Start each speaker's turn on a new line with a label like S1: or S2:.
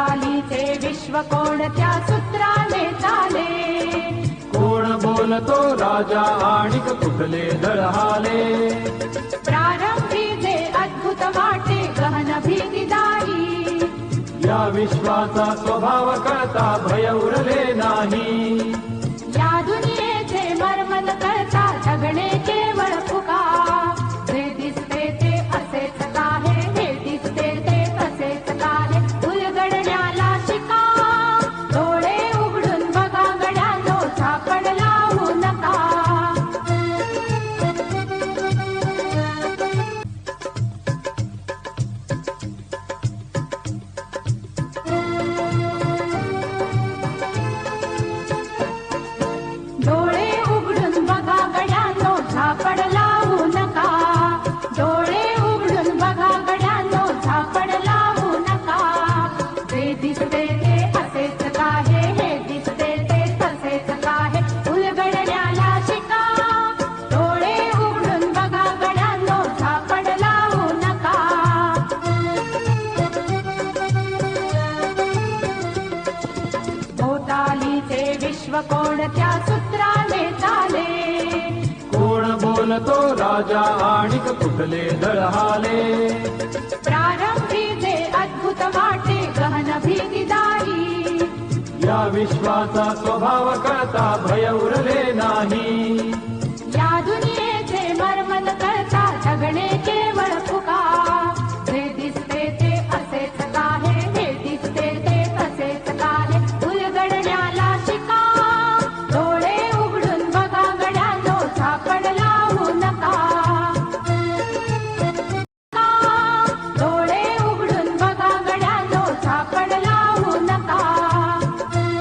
S1: विश्व कोणत्या सूत्राने चाले।
S2: कोण बोलतो राजा आणिक कुठले दळहाले?
S1: प्रारंभी जे अद्भुत वाटे गहन भीतीदायी।
S2: या विश्वाचा स्वभाव कळता भय उरले नाही
S1: विश्व कोणत्या सूत्राने चाले?
S2: कोण बोलतो राजा आणिक कुठले दळहाले
S1: प्रारंभी जे अद्भुत वाटे गहन भीतीदायी
S2: या विश्वाचा स्वभाव कळता भय उरले नाही